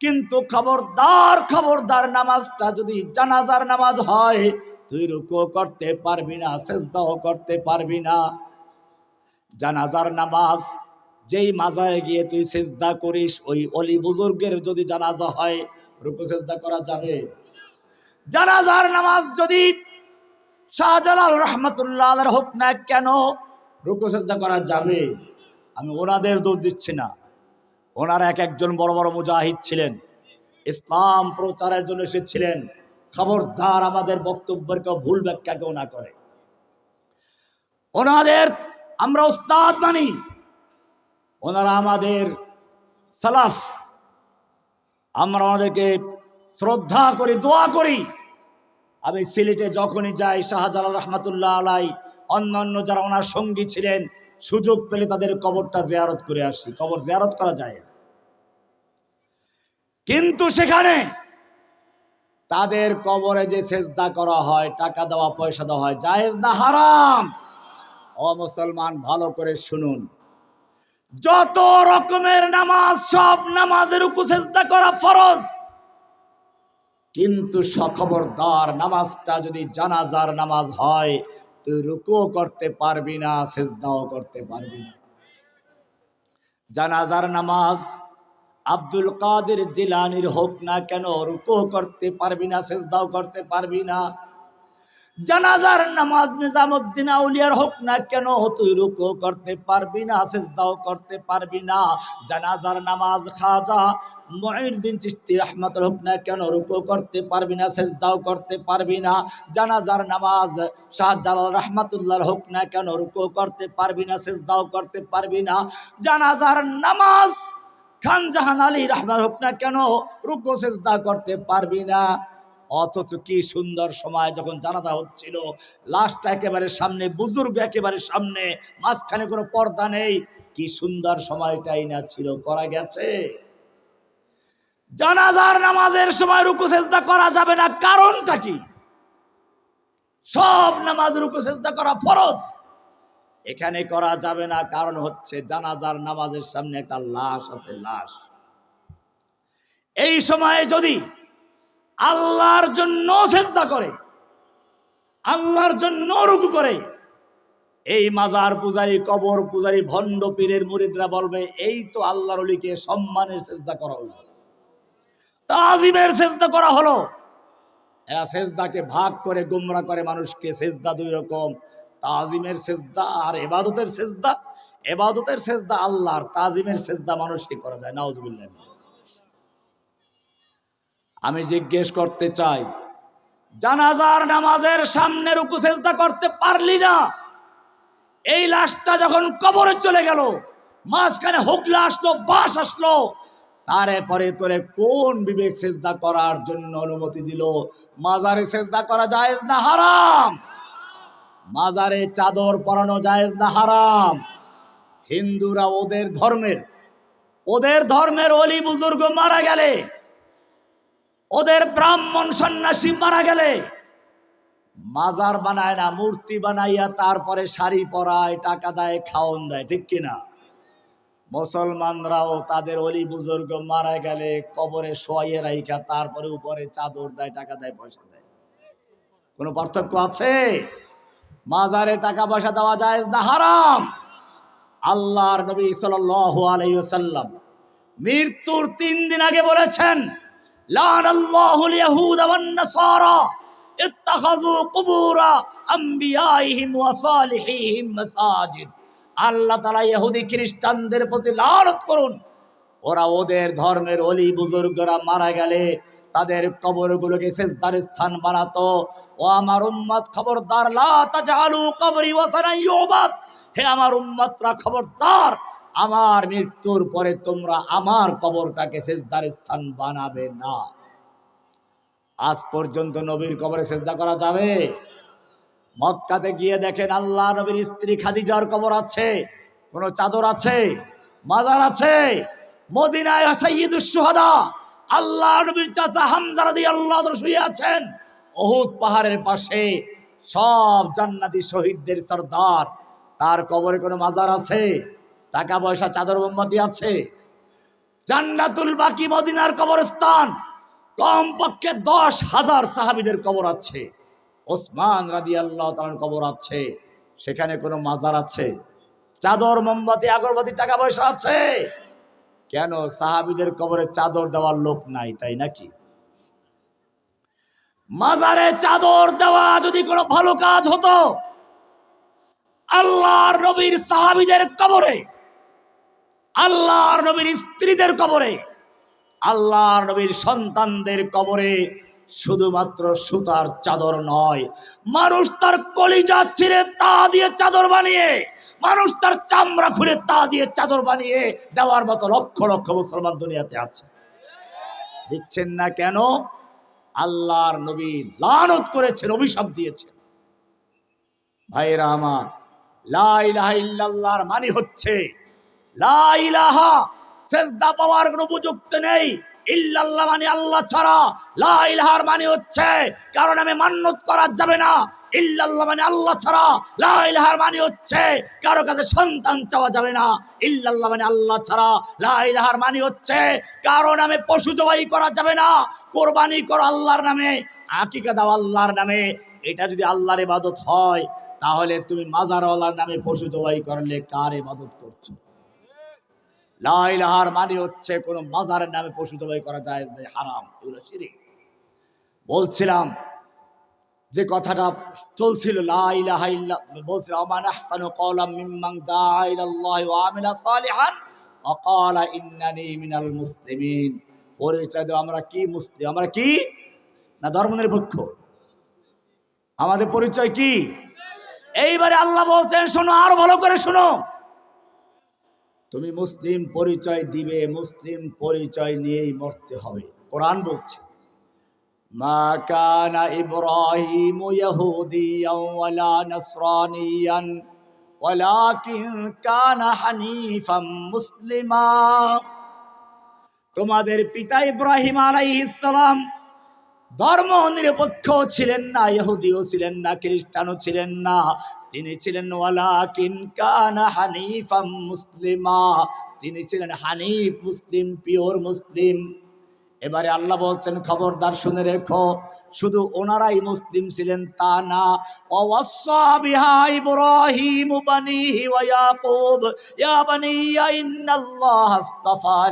কিন্তু খবরদার খবরদার নামাজটা যদি জানাজার নামাজ হয়, তুই রুকু করতে পারবি না, সেজদাও করতে পারবি না। জানাজার নামাজ, যেই মাজারে গিয়ে তুই সেজদা করিস, ওই অলি বুজুর্গের যদি জানাজা হয়, রুকু সেজদা করা যাবে? জানাজার নামাজ যদি শাহজালাল রহমতুল্লাহ হোক না কেন, রুকু সেজদা করা যাবে? আমি ওনাদের দোষ দিচ্ছি না। ওনারা এক একজন বড় বড় মুজাহিদ ছিলেন। ইসলাম প্রচারের জন্য এসেছিলেন খবরদার আমাদের বক্তব্যের কেউ ভুল ব্যাখ্যা কেউ না করে। ওনাদের আমরা উস্তাদ মানি। ওনারা আমাদের সালাফ। আমরা ওনাদেরকে শ্রদ্ধা করি, দোয়া করি। আমি সিলেটে যখনই যাই, শাহজালাল রহমাতুল্লাহ আলাই অন্যান্য যারা ওনার সঙ্গী ছিলেন সুযোগ পেলে তাদের কবরটা জিয়ারত করে আসি। কবর জিয়ারত করা যায় কিন্তু সেখানে তাদের কবরে যে সেজদা করা হয়, টাকা দেওয়া, পয়সা দেওয়া হয়, জায়েজ না হারাম? ও মুসলমান, ভালো করে শুনুন। যত রকমের নামাজ, সব নামাজের উকু সেজদা করা ফরজ। কিন্তু সখবরদার নামাজটা যদি জানাজার নামাজ হয় তুই রুকুও করতে পারবি না, সেজদাও করতে পারবি না। জানাজার নামাজ আব্দুল কাদের জিলানির হোক না কেন রুকু করতে পারবি না, সেজদাও করতে পারবি না। জানাজার নামাজ নিজামুদ্দিন আউলিয়ার হোক না কেন, তুই রুকু করতে পারবি না, সেজদাও করতে পারবি না। জানাজার নামাজ খাজা, মঈনুদ্দিন চিশতি রহমতুল হোক না কেন, রুকু করতে পারবি না, সেজদাও করতে পারবি না। জানাজার নামাজ শাহজালাল রহমাতুল্লাহ হোক না কেন, রুকু করতে পারবি না, সেজদাও করতে পারবি না। জানাজার নামাজ খান জাহান আলী রহমান হোক না কেন, রুকু, সেজদা করতে পারবি না। অথচ কি সুন্দর সময় যখন জানাজা হচ্ছিল, লাশটা একেবারে সামনে, বুজুর্গ একেবারে সামনে, মাঝখানে কোনো পর্দা নেই, কি সুন্দর সময়টাই না ছিল, করা গেছে। জানাজার নামাজের সময় রুকু সেজদা করা যাবে না, কারণটা কি? সব নামাজ রুকু সেজদা করা ফরজ। এখানে করা যাবে না, কারণ হচ্ছে জানাজার নামাজের সামনে একটা লাশ আছে, লাশ। এই সময়ে যদি আল্লাহর জন্য চেষ্টা করে, আল্লাহর জন্য রুকু করে। এই মাজার পূজারী, কবর পূজারী, ভণ্ড পীরের মুরিদরা বলবে, এই তো আল্লাহর অলিকে সম্মানের চেষ্টা করা হলো। তাজিমের চেষ্টা করা হলো। এরা সেজদাকে ভাগ করে, গুমরা করে মানুষকে সেজদা দুই রকম। তাজিমের সেজদা আর এবাদতের সেজদা। এবাদতের সেজদা আল্লাহর, তাজিমের সেজদা মানুষকে করা যায়। নাউজুবিল্লাহ। আমি জিজ্ঞেস করতে চাই, জানাজার নামাজের সামনে রুকু সেজদা করতে পারলি না? এই লাশটা যখন কবরে চলে গেল, মাঝখানে হোকলা আসলো, বাস আসলো, তারপরে তোরে কোন বিবেক সেজদা করার জন্য অনুমতি দিল? মাজারে সেজদা করা জায়েজ না হারাম? মাজারে চাদর পরানো জায়েজ না হারাম? হিন্দুরা ওদের ধর্মের ওদের ধর্মের অলি বুজুর্গ মারা গেলে ওদের ব্রাহ্মণ সন্ন্যাসী মারা গেলে, মাজার বানায় না, মূর্তি বানাইয়া তারপরে শাড়ি পরায়, টাকা দেয় খাওয়ন দেয়, ঠিক কিনা মুসলমানরাও তাদের অলি বুজুর্গ মারা গেলে কবরে শোয়াইয়ে রাইখা, তারপরে উপরে চাদর দেয়, টাকা দেয়, পয়সা দেয়। কোনো পার্থক্য আছে? মাজারে টাকা পয়সা দেওয়া যায় না, হারাম। আল্লাহর নবী সাল্লাল্লাহু আলাইহি ওয়াসাল্লাম মৃত্যুর তিন দিন আগে বলেছেন ইয়াহুদ ওয়ান নাসারা ইত্তাখাযু কুবুর আম্বিয়াইহিম ওয়া সালিহিহিম মাসাজিদ। আল্লাহ তাআলা ইহুদি খ্রিস্টানদের প্রতি লানত করুন। ওরা ওদের ধর্মের অলি বুজুর্গরা মারা গেলে তাদের কবরগুলোকে সেজদার স্থান বানাতো। ও আমার উম্মত খবরদার, লা তাজালু কবরি ওয়াসানান ইউবাদ হে আমার উম্মতরা খবরদার আমার মৃত্যুর পরে তোমরা আমার কবরটাকে সেজদার স্থান বানাবে না। আজ পর্যন্ত নবীর কবরে সেজদা করা যাবে। মক্কাতে গিয়ে দেখেন আল্লাহ নবীর স্ত্রী খাদিজার কবর আছে, কোন চাদর আছে, মাজার আছে, মদিনায় আছে ঈদুস সুহাদা আল্লাহ নবীর চাচা হামজা রাদিয়াল্লাহু আল্লাহ শুয়ে আছেন। ওহুদ পাহাড়ের পাশে সব জান্নাতি শহীদদের সর্দার, তার কবরে কোনো মাজার আছে? টাকা পয়সা চাদর মোমবাতি আছে। জান্নাতুল বাকি মদিনার কবরস্থান। কমপক্ষে দশ হাজার সাহাবিদের কবর আছে। ওসমান রাদি আল্লাহ তালার কবর আছে। সেখানে কোনো মাজার আছে। চাদর, মোমবাতি, আগরবাতি টাকা পয়সা আছে। কেন সাহাবিদের কবরে চাদর দেওয়ার লোক নাই, তাই নাকি? মাজারে চাদর দেওয়া যদি কোনো ভালো কাজ হতো, আল্লাহর নবীর সাহাবিদের কবরে আল্লাহর নবীর স্ত্রীদের কবরে, আল্লাহর নবীর সন্তানদের কবরে শুধুমাত্র সুতার চাদর নয়, মানুষ তার কলিজা ছিঁড়ে তা দিয়ে চাদর বানিয়ে, মানুষ তার চামড়া খুলে তা দিয়ে চাদর বানিয়ে দেওয়ার মতো লক্ষ লক্ষ মুসলমান দুনিয়াতে আছে। দিচ্ছেন না কেন? আল্লাহর নবী লানত করেছেন, অভিশাপ দিয়েছেন। ভাইরা আমার, লা ইলাহা ইল্লাল্লাহর মানে হচ্ছে লা ইলাহা, সেজদা পাওয়ার কোনো উপযুক্ত নেই। ইল্লাল্লাহ মানে আল্লাহ ছাড়া। লা ইলাহার মানে হচ্ছে, কারণ আমি মান্যত করা যাবে না। ইল্লাল্লাহ মানে আল্লাহ ছাড়া। লা ইলাহার মানে হচ্ছে, কারও কাছে সন্তান চাওয়া যাবে না। ইল্লাল্লাহ মানে আল্লাহ ছাড়া। লা ইলাহার মানে হচ্ছে, কারও নামে পশু জবাই করা যাবে না। কোরবানি করো আল্লাহর নামে, আকিকা দাও আল্লাহর নামে। এটা যদি আল্লাহর ইবাদত হয়, তাহলে তুমি মাজারওয়ালার নামে পশু জবাই করলে কার ইবাদত করছ? লাইলাহার মানে হচ্ছে কোন মাজারের নামে পশু জবাই করা যায় হারাম। এগুলো শিরিক। বলছিলাম যে কথাটা চলছিল বলছিলাম মুসলিমিন। পরিচয় দাও, আমরা কি মুসলিম? আমরা কি? না ধর্মনিরপেক্ষ? আমাদের পরিচয় কি? এইবারে আল্লাহ বলছেন, শোনো, আরও ভালো করে শোনো। তুমি মুসলিম পরিচয় দিবে, মুসলিম পরিচয় নিয়েই মরতে হবে। কোরআন বলছে, মা ইব্রাহিম মুসলিমা। তোমাদের পিতা ইব্রাহিম আলাইহিস সালাম ধর্ম নিরপেক্ষ ছিলেন না, ইহুদিও ছিলেন না, খ্রিস্টানও ছিলেন না। তিনি ছিলেন ওয়ালাকিন কানা হানিফাম মুসলিমা। তিনি ছিলেন হানিফ মুসলিম পিওর মুসলিম। এবারে আল্লাহ বলছেন, খবরদার শুনে রেখো, শুধু ওনারাই মুসলিম ছিলেন তা না। ইব্রাহিম বানিহি ইয়াকুব, ইয়া ইন্নাল্লাহ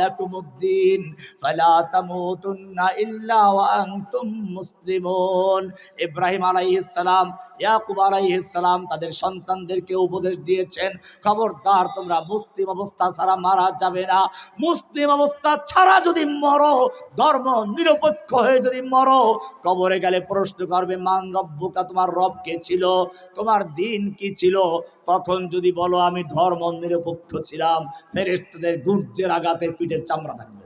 লাকুমুদ্দিন, ফালা তামুতুন্না ইল্লা ওয়া আনতুম মুসলিমুন। ইব্রাহিম আলাইহিস সালাম, ইয়াকুব আলাইহিস সালাম তাদের সন্তানদেরকে উপদেশ দিয়েছেন, খবরদার, তোমরা মুসলিম অবস্থা ছাড়া মারা যাবে না। মুসলিম অবস্থা ছাড়া যদি মরো ধর্ম নিরপেক্ষ হয়ে যদি মরো, কবরে গেলে প্রশ্ন করবে, মান তোমার রব কে ছিল? তোমার দিন কি ছিল? তখন যদি বলো, আমি ধর্ম নিরপেক্ষ ছিলাম ফেরেস্তাদের গুর্জের আঘাতে পিঠের চামড়া থাকবে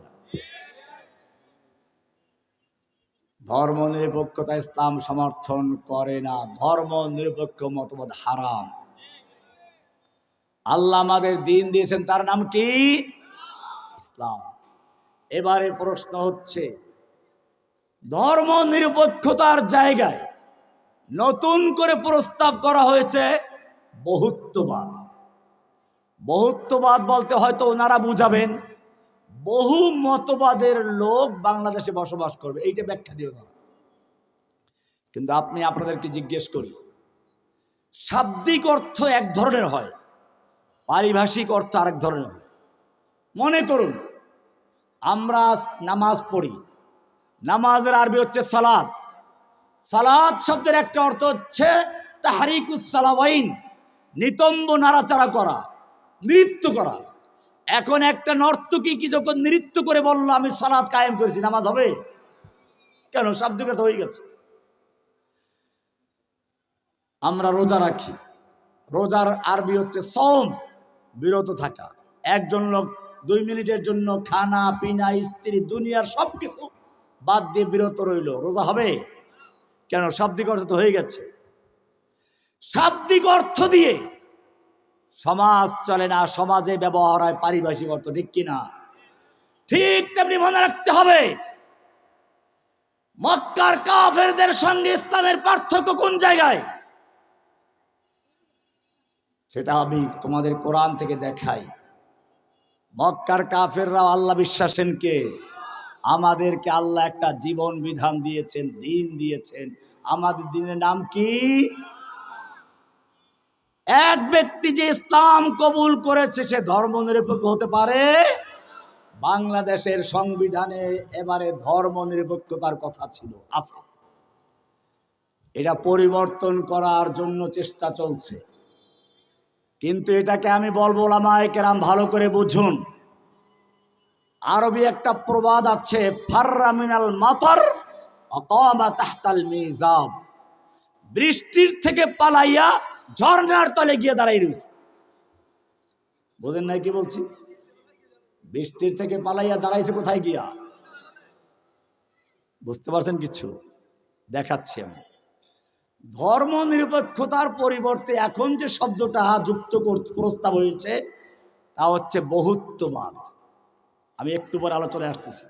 ধর্ম নিরপেক্ষতা ইসলাম সমর্থন করে না। ধর্ম নিরপেক্ষ মতবাদ হারাম। আল্লাহ আমাদের দিন দিয়েছেন, তার নাম কি? ইসলাম। এবারে প্রশ্ন হচ্ছে, ধর্ম নিরপেক্ষতার জায়গায় নতুন করে প্রস্তাব করা হয়েছে বহুত্ববাদ। বহুত্ববাদ বলতে হয়তো ওনারা বুঝাবেন, বহু মতবাদের লোক বাংলাদেশে বসবাস করবে, এইটা ব্যাখ্যা দিও না। কিন্তু আপনি আপনাদেরকে জিজ্ঞেস করি, শাব্দিক অর্থ এক ধরনের হয়, পারিভাষিক অর্থ আরেক ধরনের হয়। মনে করুন আমরা নামাজ পড়ি। নামাজের আরবি হচ্ছে সালাদ সালাদ শব্দের একটা অর্থ হচ্ছে তাহারিকুস সালাওয়াইন, নিতম্ব নাড়াচাড়া করা, নৃত্য করা। এখন একটা নর্তকী কি যখন নৃত্য করে বলল, আমি সালাদ কায়েম করেছি, নামাজ হবে? কেন? শাব্দিক অর্থ হয়ে গেছে। আমরা রোজা রাখি। রোজার আরবি হচ্ছে সম বিরত থাকা। একজন লোক দুই মিনিটের জন্য খানা, পিনা, স্ত্রী, দুনিয়ার সব কিছু বাদ দিয়ে বিরত রইল। রোজা হবে? কেন? শাব্দিক অর্থ তো হয়ে গেছে। শাব্দিক অর্থ দিয়ে সমাজ চলে না, সমাজে ব্যবহার হয় পারিভাষিক অর্থ, ঠিক কিনা ঠিক তেমনি মনে রাখতে হবে, মক্কার কাফেরদের সঙ্গে ইসলামের পার্থক্য কোন জায়গায়? সেটা আমি তোমাদের কোরআন থেকে দেখাই। মক্কার কাফেররা আল্লাহ বিশ্বাসেন কে? আমাদেরকে আল্লাহ একটা জীবন বিধান দিয়েছেন, দিন দিয়েছেন। আমাদের দিনের নাম কি? এক ব্যক্তি যে ইসলাম কবুল করেছে, সে ধর্ম নিরপেক্ষ হতে পারে? বাংলাদেশের সংবিধানে এবারে ধর্ম নিরপেক্ষতার কথা ছিল আছে এটা পরিবর্তন করার জন্য চেষ্টা চলছে। কিন্তু এটাকে আমি বলব ওলামায়ে কেরাম ভালো করে বুঝুন। আরবি একটা প্রবাদ আছে, ফাররা মিনাল মাতার তাহতাল মিজাব। বৃষ্টির থেকে পালাইয়া ঝর্ণার তলে গিয়ে দাঁড়াই রয়েছে বোঝেন নাই কি বলছি? বৃষ্টির থেকে পালাইয়া দাঁড়াইছে কোথায় গিয়া? বুঝতে পারছেন কিছু? দেখাচ্ছি আমি। ধর্ম নিরপেক্ষতার পরিবর্তে এখন যে শব্দটা যুক্ত প্রস্তাব হয়েছে, তা হচ্ছে বহুত্ববাদ। আমি একটু পরে আলোচনায় আসতেছি।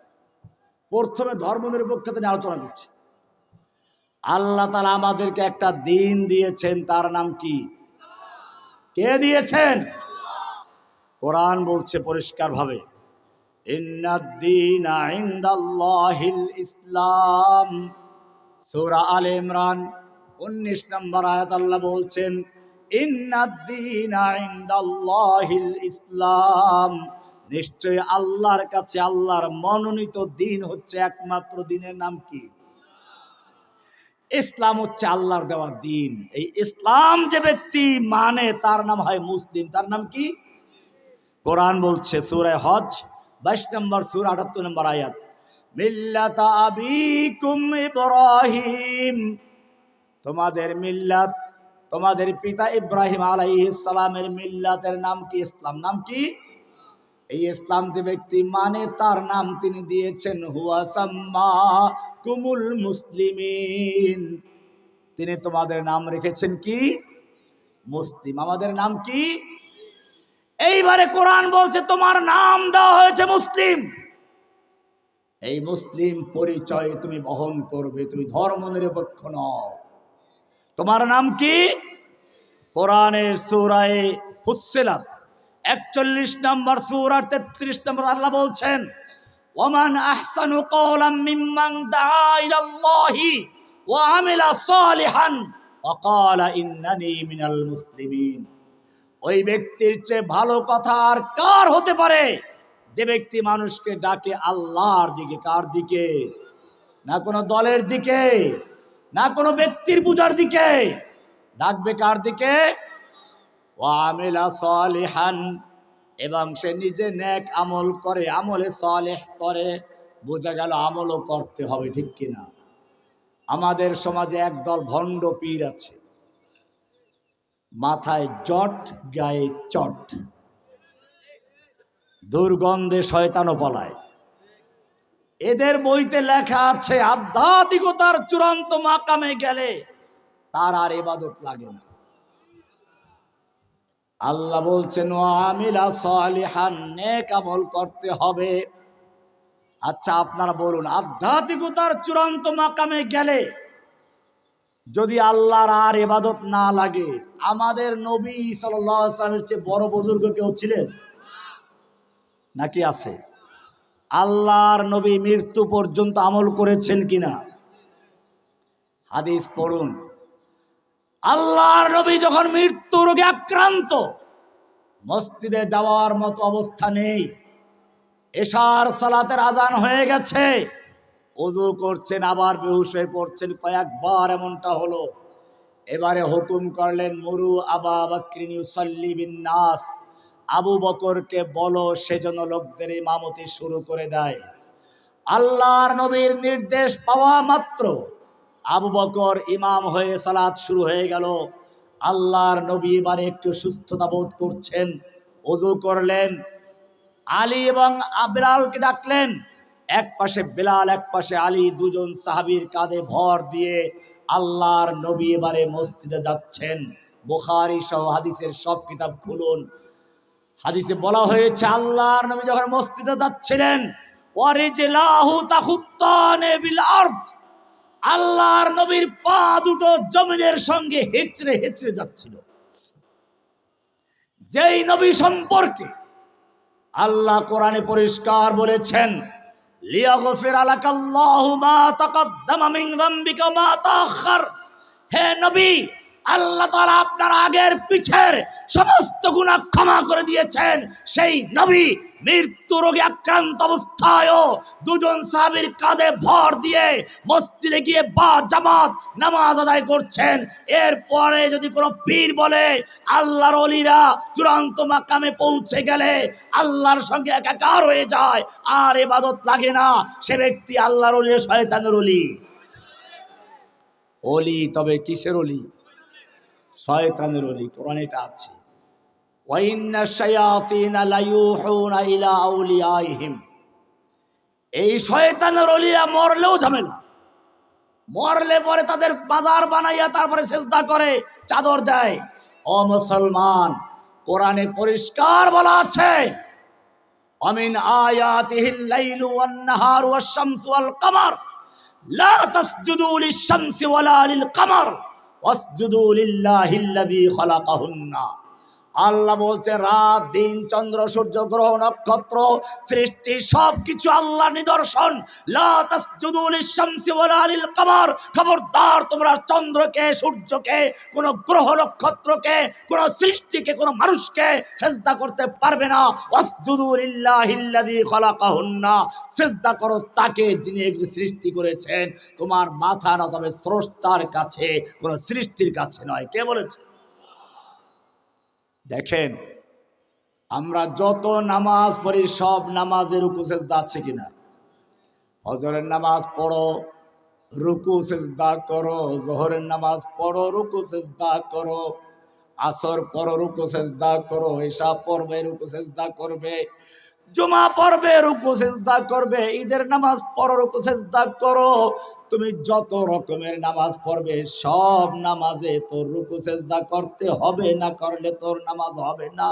প্রথমে ধর্ম নিরপেক্ষতা নিয়ে আলোচনা করছি। আল্লাহ তালা আমাদেরকে একটা দিন দিয়েছেন, তার নাম কি? কে দিয়েছেন? কোরআন বলছে পরিষ্কার ভাবে ইসলাম। সূরা আল ইমরান উনিশ নম্বর আয়াত আল্লাহ বলছেন ইসলাম। নিশ্চয় আল্লাহর কাছে আল্লাহর মনোনীত দিন হচ্ছে একমাত্র দিনের নাম কি? ইসলাম হচ্ছে আল্লাহর দেওয়া দিন এই ইসলাম যে ব্যক্তি মানে তার নাম হয় মুসলিম। তার নাম কি? কোরআন বলছে সুরায় হজ, বাইশ নম্বর সুর, আটাত্তর নম্বর আয়াত, মিল্লাতা আবিকুম ইব্রাহিম। তোমাদের মিল্লাত, তোমাদের পিতা ইব্রাহিম আলাইহিস সালামের মিল্লাতের নাম কি ইসলাম? নাম কি? এই ইসলাম যে ব্যক্তি মানে তার নাম তিনি দিয়েছেন, হুয়া সাম্মা কুমুল মুসলিমিন। তিনি তোমাদের নাম রেখেছেন কি? মুসলিম। আমাদের নাম কি? এইবারে কোরআন বলছে তোমার নাম দেওয়া হয়েছে মুসলিম। এই মুসলিম পরিচয় তুমি বহন করবে, তুমি ধর্ম নিরপেক্ষ নও। তোমার নাম কি? কোরআনের সুরায় ফুসিলাত একচল্লিশ নম্বর সুর আর তেত্রিশ নম্বর আল্লাহ বলছেন, ওমান আহসানু কওলাম মিম্মান দাআ ইলাল্লাহি ওয়া আমিলা সালিহান ওয়া ক্বালা ইন্নানি মিনাল মুসলিমিন। ওই ব্যক্তির চেয়ে ভালো কথা আর কার হতে পারে? যে ব্যক্তি মানুষকে ডাকে আল্লাহর দিকে, কার দিকে? না কোনো দলের দিকে? না কোনো ব্যক্তির পূজার দিকে। ডাকবে কার দিকে? এবং সে নিজে ন্যাক আমল করে, আমলে সালেহ করে। বোঝা গেল আমলও করতে হবে, ঠিক কিনা আমাদের সমাজে একদল ভণ্ড পীর আছে। মাথায় জট, গায়ে চট। দুর্গন্ধে শয়তানও পলায়। এদের বইতে লেখা আছে, আধ্যাত্মিকতার চূড়ান্ত মাকামে গেলে তার আর এবাদত লাগে না। আল্লাহ বলছেন আমিলা সালিহান, নেক আমল করতে হবে। আচ্ছা আপনারা বলুন, আধ্যাত্মিকতার চূড়ান্ত মাকামে গেলে যদি আল্লাহর আর এবাদত না লাগে, আমাদের নবী সাল্লামের চেয়ে বড় বুজুর্গ কেউ ছিলেন? নাকি আছে? আল্লাহর নবী মৃত্যু পর্যন্ত আমল করেছেন কিনা? হাদিস পড়ুন। আল্লাহর নবী যখন মৃত্যু রোগে আক্রান্ত, মসজিদে যাওয়ার মতো অবস্থা নেই। এশার সালাতের আজান হয়ে গেছে। ওজু করছেন, আবার বেহুশ হয়ে পড়ছেন। কয়েকবার এমনটা হলো। এবারে হুকুম করলেন, মুরু আবা বিন নাস। আবু বকরকে বলো, সেজন্য লোকদের ইমামতি শুরু করে দেয়। আল্লাহর নবীর নির্দেশ পাওয়া মাত্র। আবু বকর ইমাম হয়ে সালাত শুরু হয়ে গেল। আল্লাহর নবী এবারে একটু সুস্থতা বোধ করছেন ওযু করলেন। আলী এবং আবরালকে ডাকলেন। এক পাশে বেলাল, এক পাশে আলী দুজন সাহাবীর কাঁধে ভর দিয়ে আল্লাহর নবী এবারে মসজিদে যাচ্ছেন। বুখারী সহ হাদিসের সব কিতাব খুলুন। হাদিসে বলা হয়েছে, আল্লাহর নবী যখন মসজিদে যাচ্ছিলেন আল্লাহর নবীর পা দুটো জমিনের সঙ্গে হেচড়ে হেচড়ে যাচ্ছিল। যেই নবী সম্পর্কে আল্লাহ কোরআনে পরিষ্কার বলেছেন হে নবী আল্লাহ তাআলা আপনার আগের পিছের সমস্ত গুনাহ ক্ষমা করে দিয়েছেন। সেই নবী মৃত্যু রোগে আক্রান্ত অবস্থায়ও দুজন সাহাবীর কাঁধে ভর দিয়ে মসজিদে গিয়ে বা জামাত নামাজ আদায় করছেন। এরপরে যদি কোনো পীর বলে, আল্লাহর অলিরা চূড়ান্ত মাকামে পৌঁছে গেলে আল্লাহর সঙ্গে একাকার হয়ে যায়, আর এবাদত লাগে না। সে ব্যক্তি আল্লাহর অলি, শয়তানের অলি। অলি তবে কিসের অলি? শয়তানের অলি, কোরআন এটা আছে। এই শয়তানের অলিরা মরলেও ঝামেলা। মরলে পরে তাদের বাজার বানাইয়া তারপরে চেষ্টা করে, চাদর দেয়। ও মুসলমান, কোরআনে পরিষ্কার বলা আছে, অমিন আয়াতিহিল লাইলু ওয়ান নাহারু ওয়াশ শামসু ওয়াল কমর লা তাসজুদু লিশ-শামসি ওয়ালা লিল-কমর। ওয়াসজুদু লিল্লাহিল্লাযী খালাকাহুন্না। আল্লাহ বলছে, রাত, দিন, চন্দ্র, সূর্য, গ্রহ, নক্ষত্র, সৃষ্টি সব কিছু আল্লাহ নিদর্শন খবরদার তোমরা চন্দ্রকে, সূর্যকে, কোন গ্রহ নক্ষত্রকে, কোন সৃষ্টিকে, কোন মানুষকে সেজদা করতে পারবে না। লিল্লাহিল্লাযী সেজদা করো তাকে যিনি এগুলি সৃষ্টি করেছেন। তোমার মাথা না তবে স্রষ্টার কাছে, কোন সৃষ্টির কাছে নয়। কে বলেছে? দেখেন, আমরা যত নামাজ পড়ি, সব নামাজের উপসেজদা আছে কিনা? হজরের নামাজ পড়ো, রুকু সেজদা করো, জোহরের নামাজ পড়ো, রুকু সেজদা করো, আসর পড়ো, রুকু সেজদা করো এসা পড়বে রুকু সেজদা করবে জমা পড়বে রুকু সেজদা করবে, ঈদের নামাজ পড়ো, রুকু সেজদা করো তুমি যত রকমের নামাজ পড়বে, সব নামাজে তোর রুকু, সেজদা করতে হবে না, করলে তোর নামাজ হবে না।